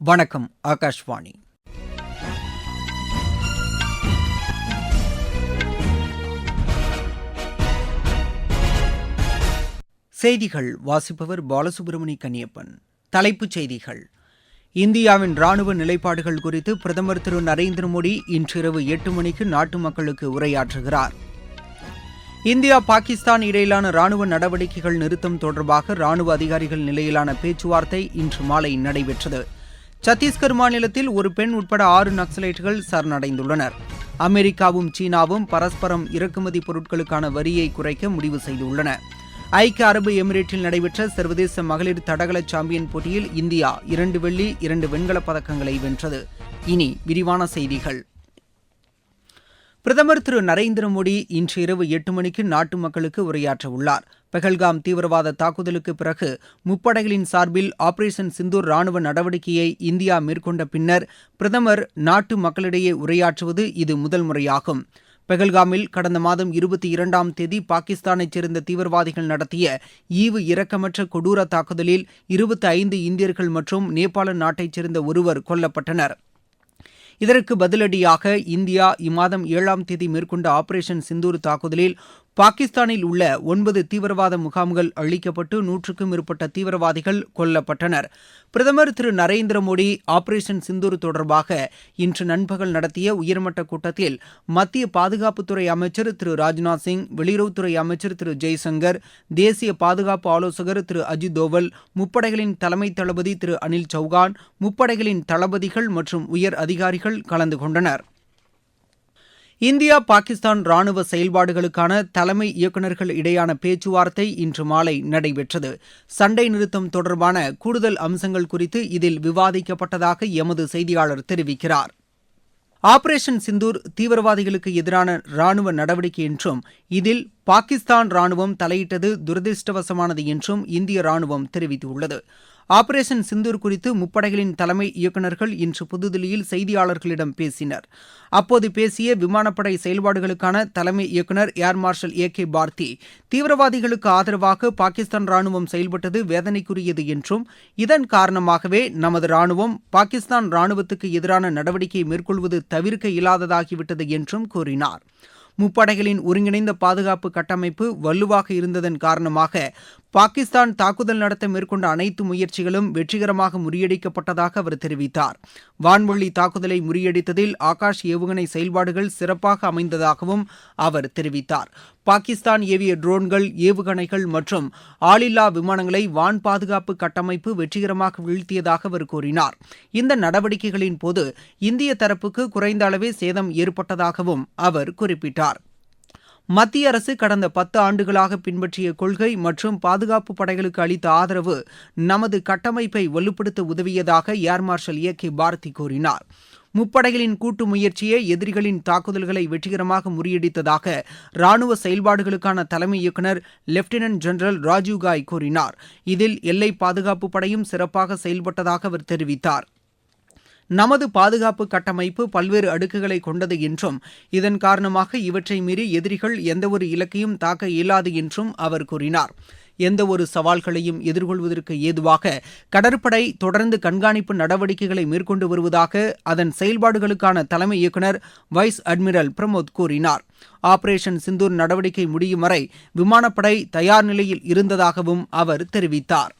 வணக்கம் ஆகாஷ்வாணி. செய்திகள் வாசிப்பவர் பாலசுப்ரமணி கன்னியப்பன். தலைப்புச் செய்திகள். இந்தியாவின் ராணுவ நிலைப்பாடுகள் குறித்து பிரதமர் திரு நரேந்திர மோடி இன்றிரவு எட்டு மணிக்கு நாட்டு மக்களுக்கு உரையாற்றுகிறார். இந்தியா பாகிஸ்தான் இடையிலான ராணுவ நடவடிக்கைகள் நிறுத்தம் தொடர்பாக ராணுவ அதிகாரிகள் நிலையிலான பேச்சுவார்த்தை இன்று மாலை நடைபெற்றது. சத்தீஸ்கர் மாநிலத்தில் ஒரு பெண் உட்பட ஆறு நக்சலைட்டுகள் சரணடைந்துள்ளனர். அமெரிக்காவும் சீனாவும் பரஸ்பரம் இறக்குமதி பொருட்களுக்கான வரியை குறைக்க முடிவு செய்துள்ளன. ஐக்கிய அரபு எமிரேட்டில் நடைபெற்ற சர்வதேச மகளிர் தடகள சாம்பியன் போட்டியில் இந்தியா இரண்டு வெள்ளி இரண்டு வெண்கலப் பதக்கங்களை வென்றது. இனி விரிவான செய்திகள். பிரதமர் திரு நரேந்திர மோடி இன்று இரவு எட்டு மணிக்கு நாட்டு மக்களுக்கு உரையாற்ற உள்ளார். பெஹல்காம் தீவிரவாத தாக்குதலுக்கு பிறகு முப்படைகளின் சார்பில் ஆபரேஷன் சிந்தூர் ராணுவ நடவடிக்கையை இந்தியா மேற்கொண்ட பின்னர் பிரதமர் நாட்டு மக்களிடையே உரையாற்றுவது இது முதல் முறையாகும். பெகல்காமில் கடந்த மாதம் இருபத்தி இரண்டாம் தேதி பாகிஸ்தானைச் சேர்ந்த தீவிரவாதிகள் நடத்திய ஈவு இரக்கமற்ற கொடூர தாக்குதலில் இருபத்தி ஐந்து இந்தியர்கள் மற்றும் நேபாள நாட்டைச் சேர்ந்த ஒருவர் கொல்லப்பட்டனர். இதற்கு பதிலடியாக இந்தியா இம்மாதம் ஏழாம் தேதி மேற்கொண்ட ஆபரேஷன் சிந்தூர் தாக்குதலில் பாகிஸ்தானில் உள்ள ஒன்பது தீவிரவாத முகாம்கள் அழிக்கப்பட்டு நூற்றுக்கும் மேற்பட்ட தீவிரவாதிகள் கொல்லப்பட்டனர். பிரதமர் திரு நரேந்திர மோடி ஆபரேஷன் சிந்தூர் தொடர்பாக இன்று நண்பகல் நடத்திய உயர்மட்ட கூட்டத்தில் மத்திய பாதுகாப்புத்துறை அமைச்சர் திரு ராஜ்நாத் சிங் வெளியுறவுத்துறை அமைச்சர் திரு ஜெய்சங்கர் தேசிய பாதுகாப்பு ஆலோசகர் திரு அஜித் தோவல் முப்படைகளின் தலைமை தளபதி திரு அனில் சௌகான் முப்படைகளின் தளபதிகள் மற்றும் உயர் அதிகாரிகள் கலந்து கொண்டனர். இந்தியா பாகிஸ்தான் ராணுவ செயல்பாடுகளுக்கான தலைமை இயக்குநர்கள் இடையான பேச்சுவார்த்தை இன்று மாலை நடைபெற்றது. சண்டை நிறுத்தம் தொடர்பான கூடுதல் அம்சங்கள் குறித்து இதில் விவாதிக்கப்பட்டதாக எமது செய்தியாளர் தெரிவிக்கிறார். ஆபரேஷன் சிந்தூர் தீவிரவாதிகளுக்கு எதிரான ராணுவ நடவடிக்கை என்றும் இதில் பாகிஸ்தான் ராணுவம் தலையிட்டது துரதிருஷ்டவசமானது என்றும் இந்திய ராணுவம் தெரிவித்துள்ளது. ஆபரேஷன் சிந்தூர் குறித்து முப்படைகளின் தலைமை இயக்குநர்கள் இன்று புதுதில்லியில் செய்தியாளர்களிடம் பேசினர். அப்போது பேசிய விமானப்படை செயல்பாடுகளுக்கான தலைமை இயக்குநர் ஏர் மார்ஷல் ஏ கே பார்த்தி தீவிரவாதிகளுக்கு ஆதரவாக பாகிஸ்தான் ராணுவம் செயல்பட்டது வேதனைக்குரியது என்றும் இதன் காரணமாகவே நமது ராணுவம் பாகிஸ்தான் ராணுவத்துக்கு எதிரான நடவடிக்கை மேற்கொள்வது தவிர்க்க இயலாததாகிவிட்டது என்றும் கூறினார். முப்படைகளின் ஒருங்கிணைந்த பாதுகாப்பு கட்டமைப்பு வலுவாக இருந்ததன் காரணமாக பாகிஸ்தான் தாக்குதல் நடத்த மேற்கொண்ட அனைத்து முயற்சிகளும் வெற்றிகரமாக முறியடிக்கப்பட்டதாக அவர் தெரிவித்தார். வான்வழி தாக்குதலை முறியடித்ததில் ஆகாஷ் ஏவுகணை செயல்பாடுகள் சிறப்பாக அமைந்ததாகவும் அவர் தெரிவித்தார். பாகிஸ்தான் ஏவிய ட்ரோன்கள் ஏவுகணைகள் மற்றும் ஆளில்லா விமானங்களை வான் பாதுகாப்பு கட்டமைப்பு வெற்றிகரமாக வீழ்த்தியதாக அவர் கூறினார். இந்த நடவடிக்கைகளின் போது இந்திய தரப்புக்கு குறைந்த அளவே சேதம் ஏற்பட்டதாகவும் அவர் குறிப்பிட்டார். மத்திய அரசு கடந்த பத்து ஆண்டுகளாக பின்பற்றிய கொள்கை மற்றும் பாதுகாப்பு படைகளுக்கு அளித்த ஆதரவு நமது கட்டமைப்பை வலுப்படுத்த உதவியதாக air marshal A K Bharathi கூறினார். முப்படைகளின் கூட்டு முயற்சியே எதிரிகளின் தாக்குதல்களை வெற்றிகரமாக முறியடித்ததாக ராணுவ செயல்பாடுகளுக்கான தலைமை இயக்குநர் லெப்டினன்ட் ஜெனரல் ராஜீவ் காய் கூறினார். இதில் எல்லை பாதுகாப்பு படையும் சிறப்பாக செயல்பட்டதாக அவர் தெரிவித்தார். நமது பாதுகாப்பு கட்டமைப்பு பல்வேறு அடுக்குகளை கொண்டது என்றும் இதன் காரணமாக இவற்றை மீறி எதிரிகள் எந்தவொரு இலக்கையும் தாக்க இயலாது என்றும் அவர் கூறினார். எந்த ஒரு சவால்களையும் எதிர்கொள்வதற்கு ஏதுவாக கடற்படை தொடர்ந்து கண்காணிப்பு நடவடிக்கைகளை மேற்கொண்டு வருவதாக அதன் செயல்பாடுகளுக்கான தலைமை இயக்குநர் வைஸ் அட்மிரல் பிரமோத் கூறினார். ஆபரேஷன் சிந்தூர் நடவடிக்கை முடியும் வரை விமானப்படை தயார் நிலையில் இருந்ததாகவும் அவர் தெரிவித்தார்.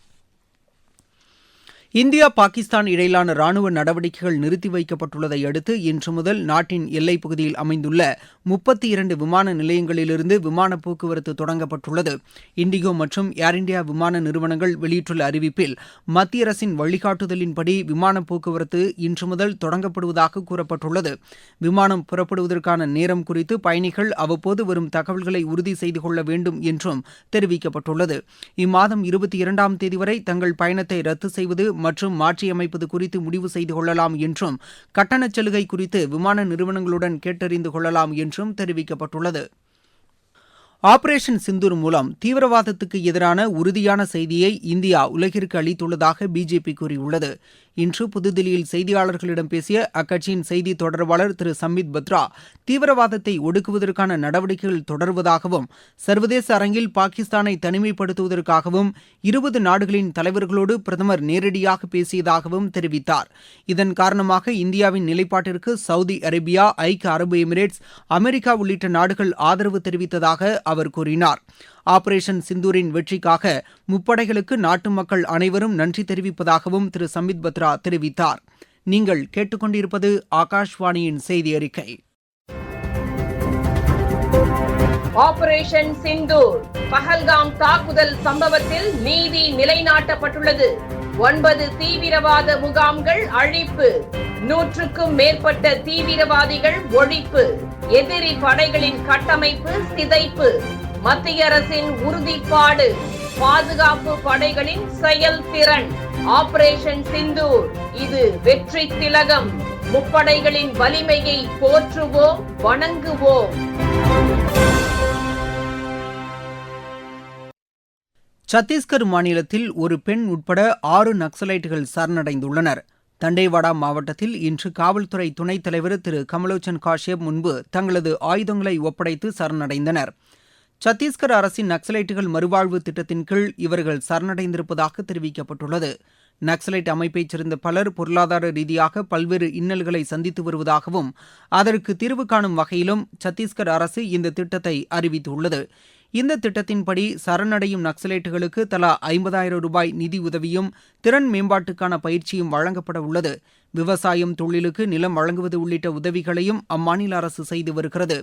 இந்தியா பாகிஸ்தான் இடையிலான ராணுவ நடவடிக்கைகள் நிறுத்தி வைக்கப்பட்டுள்ளதை அடுத்து இன்று முதல் நாட்டின் எல்லைப் பகுதியில் அமைந்துள்ள முப்பத்தி இரண்டு விமான நிலையங்களிலிருந்து விமான போக்குவரத்து தொடங்கப்பட்டுள்ளது. இண்டிகோ மற்றும் ஏர் இண்டியா விமான நிறுவனங்கள் வெளியிட்டுள்ள அறிவிப்பில் மத்திய அரசின் வழிகாட்டுதலின்படி விமான போக்குவரத்து இன்று முதல் தொடங்கப்படுவதாக கூறப்பட்டுள்ளது. விமானம் புறப்படுவதற்கான நேரம் குறித்து பயணிகள் அவ்வப்போது வரும் தகவல்களை உறுதி செய்து கொள்ள வேண்டும் என்றும் தெரிவிக்கப்பட்டுள்ளது. இம்மாதம் இருபத்தி இரண்டாம் தேதி வரை தங்கள் பயணத்தை ரத்து செய்வது மற்றும் மாற்றியமைப்பது குறித்து முடிவு செய்து கொள்ளலாம் என்றும் கட்டணச் சலுகை குறித்து விமான நிறுவனங்களுடன் கேட்டறிந்து கொள்ளலாம் என்றும் தெரிவிக்கப்பட்டுள்ளது. ஆபரேஷன் சிந்தூர் மூலம் தீவிரவாதத்துக்கு எதிரான உறுதியான செய்தியை இந்தியா உலகிற்கு அளித்துள்ளதாக பிஜேபி கூறியுள்ளது. இன்று புதுதில்லியில் செய்தியாளர்களிடம் பேசிய அக்கட்சியின் செய்தி தொடர்பாளர் திரு. சம்பித் பத்ரா தீவிரவாதத்தை ஒடுக்குவதற்கான நடவடிக்கைகள் தொடர்வதாகவும் சர்வதேச அரங்கில் பாகிஸ்தானை தனிமைப்படுத்துவதற்காகவும் இருபது நாடுகளின் தலைவர்களோடு பிரதமர் நேரடியாக பேசியதாகவும் தெரிவித்தார். இதன் காரணமாக இந்தியாவின் நிலைப்பாட்டிற்கு சவுதி அரேபியா ஐக்கிய அரபு எமிரேட்ஸ் அமெரிக்கா உள்ளிட்ட நாடுகள் ஆதரவு தெரிவித்ததாக அவர் கூறினார். ஆபரேஷன் சிந்தூரின் வெற்றிக்காக முப்படைகளுக்கு நாட்டு மக்கள் அனைவரும் நன்றி தெரிவிப்பதாகவும் திரு. சம்பித் பத்ரா தெரிவித்தார். நீங்கள் கேட்டுக்கொண்டிருப்பது ஆகாஷ்வாணியின் செய்தி அறிக்கை. ஆபரேஷன் சிந்தூர் பஹல்காம் தாக்குதல் சம்பவத்தில் நீதி நிலைநாட்டப்பட்டுள்ளது. ஒன்பது தீவிரவாத முகாம்கள் அழிப்பு. நூற்றுக்கும் மேற்பட்ட தீவிரவாதிகள் ஒழிப்பு. எதிரி படைகளின் கட்டமைப்பு சிதைப்பு. மத்திய அரசின் உறுதிப்பாடு பாதுகாப்பு படைகளின் செயல்திறன். ஆபரேஷன் சிந்தூர் இது வெற்றி திலகம். முப்படைகளின் வலிமையை போற்றுவோம் வணங்குவோம் சத்தீஸ்கர் மாநிலத்தில் ஒரு பெண் உட்பட ஆறு நக்சலைட்டுகள் சரணடைந்துள்ளனர். தண்டேவாடா மாவட்டத்தில் இன்று காவல்துறை துணைத் தலைவர் திரு. கமலோச்சன் காஷ்யப் முன்பு தங்களது ஆயுதங்களை ஒப்படைத்து சரணடைந்தனர். சத்தீஸ்கர் அரசின் நக்சலைட்டுகள் மறுவாழ்வு திட்டத்தின் கீழ் இவர்கள் சரணடைந்திருப்பதாக தெரிவிக்கப்பட்டுள்ளது. நக்சலைட் அமைப்பைச் சேர்ந்த பலர் பொருளாதார ரீதியாக பல்வேறு இன்னல்களை சந்தித்து வருவதாகவும் அதற்கு தீர்வு காணும் வகையிலும் சத்தீஸ்கர் அரசு இந்த திட்டத்தை அறிவித்துள்ளது. இந்த திட்டத்தின்படி சரணடையும் நக்சலைட்டுகளுக்கு தலா ஐம்பதாயிரம் ரூபாய் நிதி உதவியும் திறன் மேம்பாட்டுக்கான பயிற்சியும் வழங்கப்பட உள்ளது. விவசாயம் தொழிலுக்கு நிலம் வழங்குவது உள்ளிட்ட உதவிகளையும் அம்மாநில அரசு செய்து வருகிறது.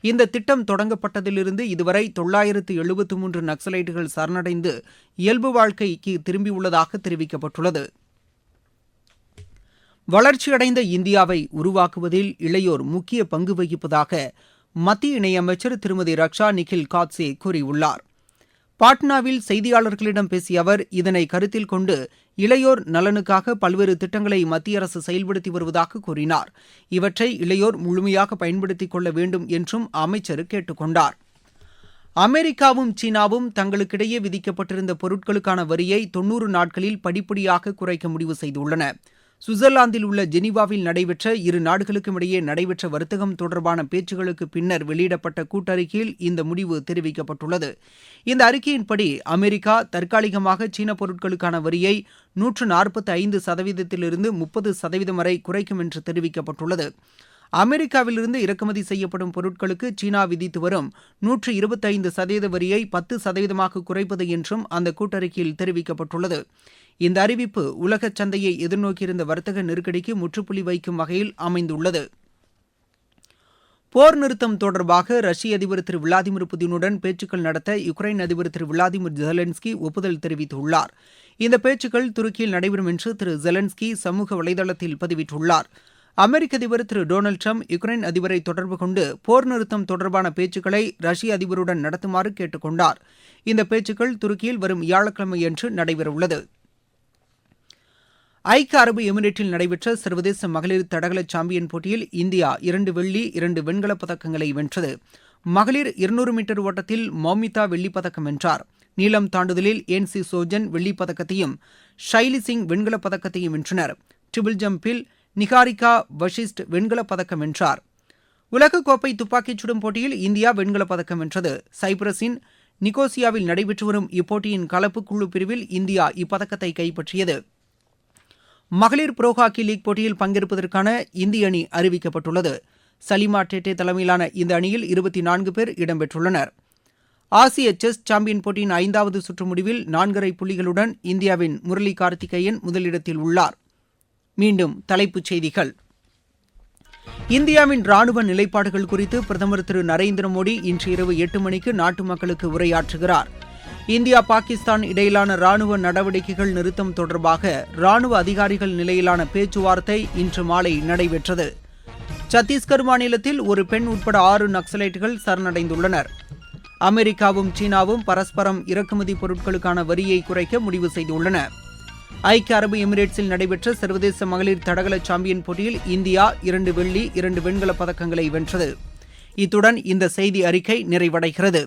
இந்த திட்டம் தொடங்கப்பட்டதிலிருந்து இதுவரை தொள்ளாயிரத்து எழுபத்து மூன்று நக்சலைட்டுகள் சரணடைந்து இயல்பு வாழ்க்கைக்கு திரும்பியுள்ளதாக தெரிவிக்கப்பட்டுள்ளது. வளர்ச்சியடைந்த இந்தியாவை உருவாக்குவதில் இளையோர் முக்கிய பங்கு வகிப்பதாக மத்திய இணையமைச்சர் திருமதி ரக்ஷா நிகில் காட்சே கூறியுள்ளார். பாட்னாவில் செய்தியாளர்களிடம் பேசிய அவர் இதனை கருத்தில் கொண்டு இளையோர் நலனுக்காக பல்வேறு திட்டங்களை மத்திய அரசு செயல்படுத்தி வருவதாக கூறினார். இவற்றை இளையோர் முழுமையாக பயன்படுத்திக் கொள்ள வேண்டும் என்றும் அமைச்சர் கேட்டுக்கொண்டார் அமெரிக்காவும் சீனாவும் தங்களுக்கிடையே விதிக்கப்பட்டிருந்த பொருட்களுக்கான வரியை தொன்னூறு நாட்களில் படிப்படியாக குறைக்க முடிவு செய்துள்ளன. சுவிட்சர்லாந்தில் உள்ள ஜெனீவாவில் நடைபெற்ற இரு நாடுகளுக்கும் இடையே நடைபெற்ற வர்த்தகம் தொடர்பான பேச்சுகளுக்கு பின்னர் வெளியிடப்பட்ட கூட்டறிக்கையில் இந்த முடிவு தெரிவிக்கப்பட்டுள்ளது. இந்த அறிக்கையின்படி அமெரிக்கா தற்காலிகமாக சீன பொருட்களுக்கான வரியை நூற்று நாற்பத்தி ஐந்து சதவீதத்திலிருந்து முப்பது சதவீதம் வரை குறைக்கும் என்று தெரிவிக்கப்பட்டுள்ளது. அமெரிக்காவிலிருந்து இறக்குமதி செய்யப்படும் பொருட்களுக்கு சீனா விதித்து வரும் நூற்று இருபத்தைந்து சதவீத வரியை பத்து சதவீதமாக குறைப்பது என்றும் அந்த கூட்டறிக்கையில் தெரிவிக்கப்பட்டுள்ளது. இந்த அறிவிப்பு உலக சந்தையை எதிர்நோக்கியிருந்த வர்த்தக நெருக்கடிக்கு முற்றுப்புள்ளி வைக்கும் வகையில் அமைந்துள்ளது. போர் நிறுத்தம் தொடர்பாக ரஷ்ய அதிபர் திரு விளாடிமிர் புதினுடன் பேச்சுக்கள் நடத்த யுக்ரைன் அதிபர் திரு விளாடிமிர் ஜெலன்ஸ்கி ஒப்புதல் தெரிவித்துள்ளார். இந்த பேச்சுக்கள் துருக்கியில் நடைபெறும் என்று திரு ஜெலன்ஸ்கி சமூக வலைதளத்தில் பதிவிட்டுள்ளார். அமெரிக்க அதிபர் திரு டொனால்டு ட்ரம்ப் யுக்ரைன் அதிபரை தொடர்பு கொண்டு போர் நிறுத்தம் தொடர்பான பேச்சுக்களை ரஷ்ய அதிபருடன் நடத்துமாறு கேட்டுக் கொண்டார் இந்த பேச்சுக்கள் துருக்கியில் வரும் வியாழக்கிழமையன்று நடைபெறவுள்ளது. ஐக்கிய அரபு எமிரேட்டில் நடைபெற்ற சர்வதேச மகளிர் தடகள சாம்பியன் போட்டியில் இந்தியா இரண்டு வெள்ளி இரண்டு வெண்கலப் பதக்கங்களை வென்றது. மகளிர் இருநூறு மீட்டர் ஓட்டத்தில் மௌமிதா வெள்ளிப் பதக்கம் வென்றார். நீளம் தாண்டுதலில் என் சி. சோஜன் வெள்ளிப் பதக்கத்தையும் ஷைலி சிங் வெண்கலப் பதக்கத்தையும் வென்றனர். ட்ரிபிள் ஜம்பில் நிகாரிகா வஷிஸ்ட் வெண்கலப் பதக்கம் வென்றார். உலகக்கோப்பை துப்பாக்கிச் சுடும் போட்டியில் இந்தியா வெண்கலப் பதக்கம் வென்றது. சைப்ரஸின் நிகோசியாவில் நடைபெற்று வரும் இப்போட்டியின் கலப்பு குழு பிரிவில் இந்தியா இப்பதக்கத்தை கைப்பற்றியது. மகளிர் புரோ ஹாக்கி லீக் போட்டியில் பங்கேற்பதற்கான இந்திய அணி அறிவிக்கப்பட்டுள்ளது. சலிமா டேட்டே தலைமையிலான இந்த அணியில் இருபத்தி நான்கு பேர் இடம்பெற்றுள்ளனர். ஆசிய செஸ் சாம்பியன் போட்டியின் ஐந்தாவது சுற்று முடிவில் நான்கரை புள்ளிகளுடன் இந்தியாவின் முரளி கார்த்திகேயன் முதலிடத்தில் உள்ளார். மீண்டும் தலைப்புச் செய்திகள். இந்தியாவின் ராணுவ நிலைப்பாடுகள் குறித்து பிரதமர் திரு நரேந்திர மோடி இன்று இரவு எட்டு மணிக்கு நாட்டு மக்களுக்கு உரையாற்றுகிறார். இந்தியா பாகிஸ்தான் இடையிலான ராணுவ நடவடிக்கைகள் நிறுத்தம் தொடர்பாக ராணுவ அதிகாரிகள் நிலையிலான பேச்சுவார்த்தை இன்று மாலை நடைபெற்றது. சத்தீஸ்கர் மாநிலத்தில் ஒரு பெண் உட்பட ஆறு நக்சலைட்டுகள் சரணடைந்துள்ளனர். அமெரிக்காவும் சீனாவும் பரஸ்பரம் இறக்குமதி பொருட்களுக்கான வரியை குறைக்க முடிவு செய்துள்ளன. ஐக்கிய அரபு எமிரேட்ஸில் நடைபெற்ற சர்வதேச மகளிர் தடகள சாம்பியன் போட்டியில் இந்தியா இரண்டு வெள்ளி இரண்டு வெண்கலப் பதக்கங்களை வென்றது. இத்துடன் இந்த செய்தி அறிக்கை நிறைவடைகிறது.